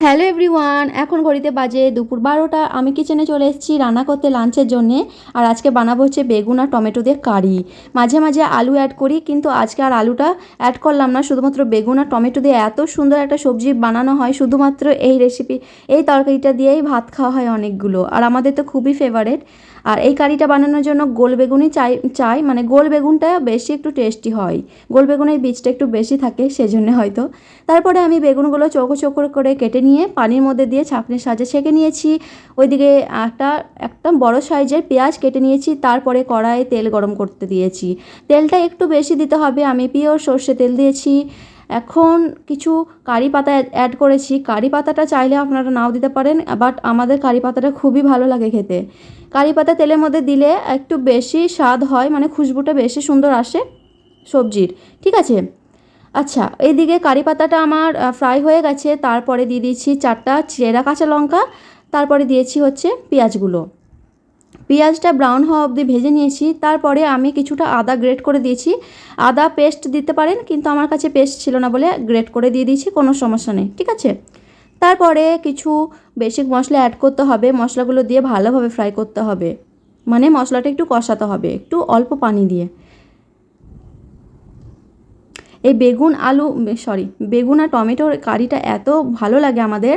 Hello everyone, এখন ঘড়িতে বাজে দুপুর বারোটা। আমি কিচেনে চলে এসেছি রান্না করতে লাঞ্চের জন্যে, আর আজকে বানাবো হচ্ছে বেগুন আর টমেটো দিয়ে কারি। মাঝে মাঝে আলু অ্যাড করি, কিন্তু আজকে আর আলুটা অ্যাড করলাম না। শুধুমাত্র বেগুন আর টমেটো দিয়ে এত সুন্দর একটা সবজি বানানো হয়, শুধুমাত্র এই রেসিপি এই তরকারিটা দিয়েই ভাত খাওয়া হয় অনেকগুলো। আর আমাদের তো খুবই ফেভারেট আর এই কারিটা বানানোর জন্য গোল বেগুনই চাই চাই। মানে গোল বেগুনটা বেশি একটু টেস্টি হয়। গোল বেগুনের বীজটা একটু বেশি থাকে, সেজন্য হয়তো। তারপরে আমি বেগুনগুলো চৌকো চৌকো করে কেটে নিয়ে পানির মধ্যে দিয়ে ছাঁকনির সাজে ছেঁকে নিয়েছি। ওইদিকে একটা একটা বড় সাইজের পেঁয়াজ কেটে নিয়েছি, তারপরে কড়াইয়ে তেল গরম করতে দিয়েছি। তেলটা একটু বেশি দিতে হবে, আমি পিওর সর্ষে তেল দিয়েছি। এখন কিছু কারি পাতা অ্যাড করেছি। কারি পাতাটা চাইলে আপনারা নাও দিতে পারেন বাট আমাদের কারি পাতাটা খুবই ভালো লাগে খেতে। কারি পাতা তেলের মধ্যে দিলে একটু বেশি স্বাদ হয় মানে খুশবুটা বেশি সুন্দর আসে সবজির। ঠিক আছে? আচ্ছা এইদিকে কারি পাতাটা আমার ফ্রাই হয়ে গেছে। তারপরে দিয়ে দিয়েছি চারটা চেরা কাঁচা লঙ্কা, তারপরে দিয়েছি হচ্ছে পেঁয়াজগুলো। পেঁয়াজটা ব্রাউন হওয়া অবধি ভেজে নিয়েছি, তারপরে আমি কিছুটা আদা গ্রেট করে দিয়েছি। আদা পেস্ট দিতে পারেন, কিন্তু আমার কাছে পেস্ট ছিল না বলে গ্রেট করে দিয়ে দিয়েছি, কোনো সমস্যা নেই, ঠিক আছে? তারপরে কিছু বেসিক মশলা অ্যাড করতে হবে, মশলাগুলো দিয়ে ভালোভাবে ফ্রাই করতে হবে। মানে মশলাটা একটু কষাতে হবে, একটু অল্প পানি দিয়ে। এই বেগুন আলু সরি বেগুন আর টমেটোর কারিটা এত ভালো লাগে আমাদের।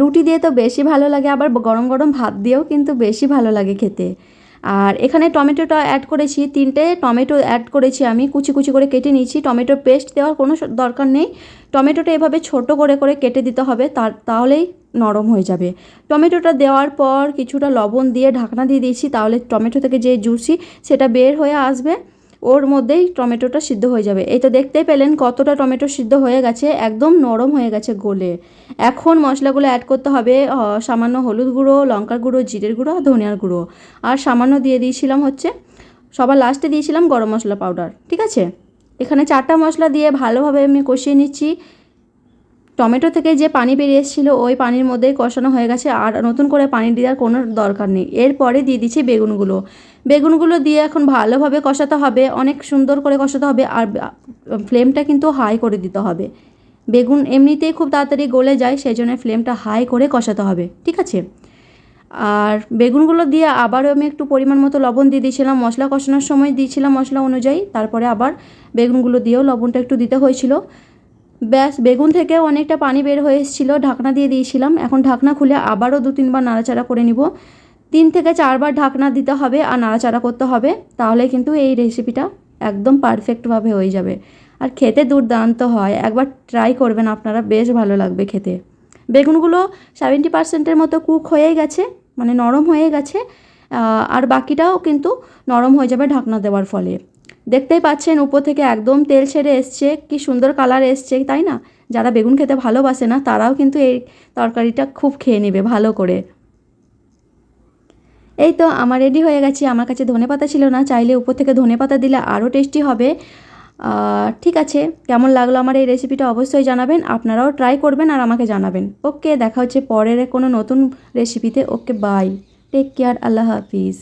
রুটি দিয়ে তো বেশি ভালো লাগে, আবার গরম গরম ভাত দিয়েও কিন্তু বেশি ভালো লাগে খেতে। আর এখানে টমেটোটা অ্যাড করেছি, তিনটে টমেটো অ্যাড করেছি আমি, কুচি কুচি করে কেটে নিয়েছি। টমেটোর পেস্ট দেওয়ার কোনো দরকার নেই। টমেটোটা এভাবে ছোট করে করে কেটে দিতে হবে, তার, তাহলেই নরম হয়ে যাবে। টমেটোটা দেওয়ার পর কিছুটা লবণ দিয়ে ঢাকনা দিয়ে দিয়েছি, তাহলে টমেটো থেকে যে জুসি সেটা বের হয়ে আসবে। ওর মধ্যেই টমেটোটা সিদ্ধ হয়ে যাবে। এই তো দেখতেই পেলেন কতটা টমেটো সিদ্ধ হয়ে গেছে, একদম নরম হয়ে গেছে গোলে। এখন মশলাগুলো অ্যাড করতে হবে সামান্য হলুদ গুঁড়ো, লঙ্কার গুঁড়ো, জিরের গুঁড়ো আর ধনিয়ার গুঁড়ো। আর সামান্য দিয়ে দিয়েছিলাম হচ্ছে, সবার লাস্টে দিয়েছিলাম গরম মশলা পাউডার ঠিক আছে? এখানে চারটা মশলা দিয়ে ভালোভাবে আমি কষিয়ে নিচ্ছি। টমেটো থেকে যে পানি বেরিয়ে এসেছিল, ওই পানির মধ্যেই কষানো হয়ে গেছে আর নতুন করে পানি দেওয়ার কোনো দরকার নেই। এরপরে দিয়ে দিচ্ছি বেগুনগুলো। বেগুনগুলো দিয়ে এখন ভালোভাবে কষাতে হবে, অনেক সুন্দর করে কষাতে হবে আর ফ্লেমটা কিন্তু হাই করে দিতে হবে। বেগুন এমনিতেই খুব তাড়াতাড়ি গলে যায়, সেই জন্য ফ্লেমটা হাই করে কষাতে হবে, ঠিক আছে? আর বেগুনগুলো দিয়ে আবারও আমি একটু পরিমাণ মতো লবণ দিয়ে দিয়েছিলাম, মশলা কষানোর সময় দিয়েছিলাম মশলা অনুযায়ী, তারপরে আবার বেগুনগুলো দিয়েও লবণটা একটু দিতে হয়েছিল। ব্যাস, বেগুন থেকে অনেকটা পানি বের হয়ে এসেছিল, ঢাকনা দিয়ে দিয়েছিলাম। এখন ঢাকনা খুলে আবারও দু তিনবার নাড়াচাড়া করে নিব। তিন থেকে চারবার ঢাকনা দিতে হবে আর নাড়াচাড়া করতে হবে, তাহলে কিন্তু এই রেসিপিটা একদম পারফেক্টভাবে হয়ে যাবে। আর খেতে দুর্দান্ত হয়। একবার ট্রাই করবেন আপনারা, বেশ ভালো লাগবে খেতে। বেগুনগুলো সেভেন্টি পার্সেন্টের মতো কুক হয়ে গেছে মানে নরম হয়ে গেছে আর বাকিটাও কিন্তু নরম হয়ে যাবে ঢাকনা দেওয়ার ফলে। দেখতেই পাচ্ছেন, উপর থেকে একদম তেল ছেড়ে এসছে। কি সুন্দর কালার এসছে, তাই না? যারা বেগুন খেতে ভালোবাসে না, তারাও কিন্তু এই তরকারিটা খুব খেয়ে নেবে ভালো করে। এই তো আমার রেডি হয়ে গেছে। আমার কাছে ধনে পাতা ছিল না, চাইলে উপর থেকে ধনে পাতা দিলে আরও টেস্টি হবে। ঠিক আছে, কেমন লাগল আমার এই রেসিপিটা অবশ্যই জানাবেন। আপনারাও ট্রাই করবেন আর আমাকে জানাবেন। ওকে, দেখা হচ্ছে পরের কোনো নতুন রেসিপিতে okay bye take care Allah হাফিজ।